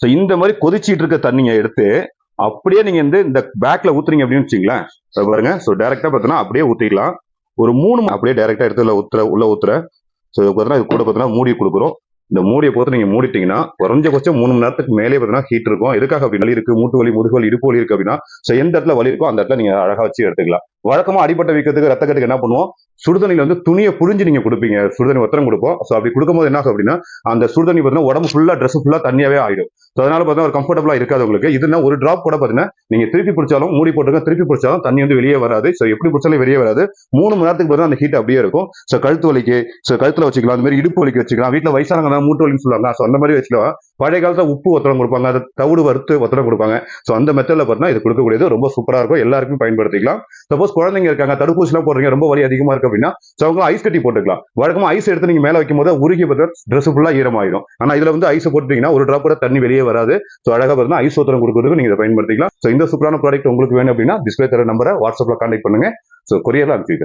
So இந்த மாதிரி கொதிச்சிட்டு இருக்க தண்ணியை எடுத்து அப்படியே நீங்கள் வந்து இந்த பேக்கில் ஊற்றுறீங்க அப்படின்னு வச்சிங்களேன் பாருங்க. ஸோ டேரெக்டாக பார்த்தீங்கன்னா அப்படியே ஊற்றிக்கலாம் ஒரு மூணு அப்படியே டேரெக்டாக எடுத்து உள்ள ஊத்துற உள்ள ஊத்துற. ஸோ பார்த்தீங்கன்னா இது கூட பார்த்தீங்கன்னா மூடி கொடுக்குறோம். இந்த மூடியை பொறுத்து நீங்கள் மூடிட்டீங்கன்னா குறைஞ்சபட்சம் மூணு மணி நேரத்துக்கு மேலே பார்த்தீங்கன்னா ஹீட் இருக்கும். எதுக்காக அப்படி வலி இருக்குது மூட்டு வலி முதுகு வலி இடுப்பு வலி இருக்குது அப்படின்னா ஸோ எந்த இடத்துல வலி இருக்கோ அந்த இடத்துல நீங்கள் அழகாக வச்சு எடுத்துக்கலாம். வழக்கமா அடிப்பட்ட வீக்கத்துக்கு ரத்த கட்டுக்கு என்ன பண்ணுவோம்? சுடுதண்ணியில் வந்து துணியை புரிஞ்சு நீங்க கொடுப்பீங்க. சுடுதண்ணி ஒத்தரம் கொடுப்போம். ஸோ அப்படி கொடுக்கும்போது என்ன ஆகும் அப்படின்னா அந்த சுடுதண்ணி பார்த்தீங்கன்னா உடம்பு ஃபுல்லா ட்ரெஸ் ஃபுல்லா தண்ணியாவே ஆயிடும். ஸோ அதனால பார்த்தீங்கன்னா ஒரு கம்ஃபர்டபுளா இருக்காது உங்களுக்கு. இதுனா ஒரு டிராப் கூட பார்த்தீங்கன்னா நீங்க திருப்பி பிடிச்சாலும் மூடி போட்டுருங்க திருப்பி பிடிச்சாலும் தண்ணி வந்து வெளியே வராது. ஸோ எப்படி பிடிச்சாலும் வெளியே வராது. மூணு மணி நேரத்துக்கு பார்த்தீங்கன்னா அந்த ஹீட் அப்படியே இருக்கும். ஸோ கழுத்து வலிக்கு ஸோ கழுத்துல வச்சுக்கலாம். அந்த மாதிரி இடுப்பு வலிக்கு வச்சுக்கலாம். வீட்டில் வயசானவங்க மூட்டு வலின்னு சொல்லுவாங்க ஸோ அந்த மாதிரி வச்சுக்கலாம். பழைய காலத்தில் உப்பு ஒத்தடம் கொடுப்பாங்க. அதை தவிடு வறுத்து ஒத்தடம் கொடுப்பாங்க. ஸோ அந்த மெத்தடில் பார்த்தீங்கன்னா இது கொடுக்கக்கூடியது ரொம்ப சூப்பராக இருக்கும். எல்லாருக்கும் பயன்படுத்திக்கலாம். சப்போஸ் குழந்தைங்க இருக்காங்க தடுப்பூசிலாம் போடுறீங்க ரொம்ப வலி அதிகமா இருக்கு அப்படின்னா ஸோ அவங்க ஐஸ் கட்டி போட்டுக்கலாம். வழக்கமா ஐஸ் எடுத்து நீங்க மேல வைக்கும் போது உருகி பார்த்தா ட்ரெஸ் ஃபுல்லா ஈரமாயிடும் ஆனா இதுல வந்து ஐஸ் போட்டுட்டீங்கன்னா ஒரு ட்ராப் கூட தண்ணி வெளியே வராது. ஸோ அழகா பார்த்தீங்கன்னா ஐஸ் ஒத்தரம் கொடுக்குறதுக்கு நீங்க இதை பயன்படுத்திக்கலாம். ஸோ இந்த சூப்பரான ப்ராடக்ட் உங்களுக்கு வேணும் அப்படின்னா டிஸ்பிளே தர நம்பரை வாட்ஸ்அப்ல கான்டாக்ட் பண்ணுங்க. ஸோ கொரியர்ல அனுப்பிக்கிறோம்.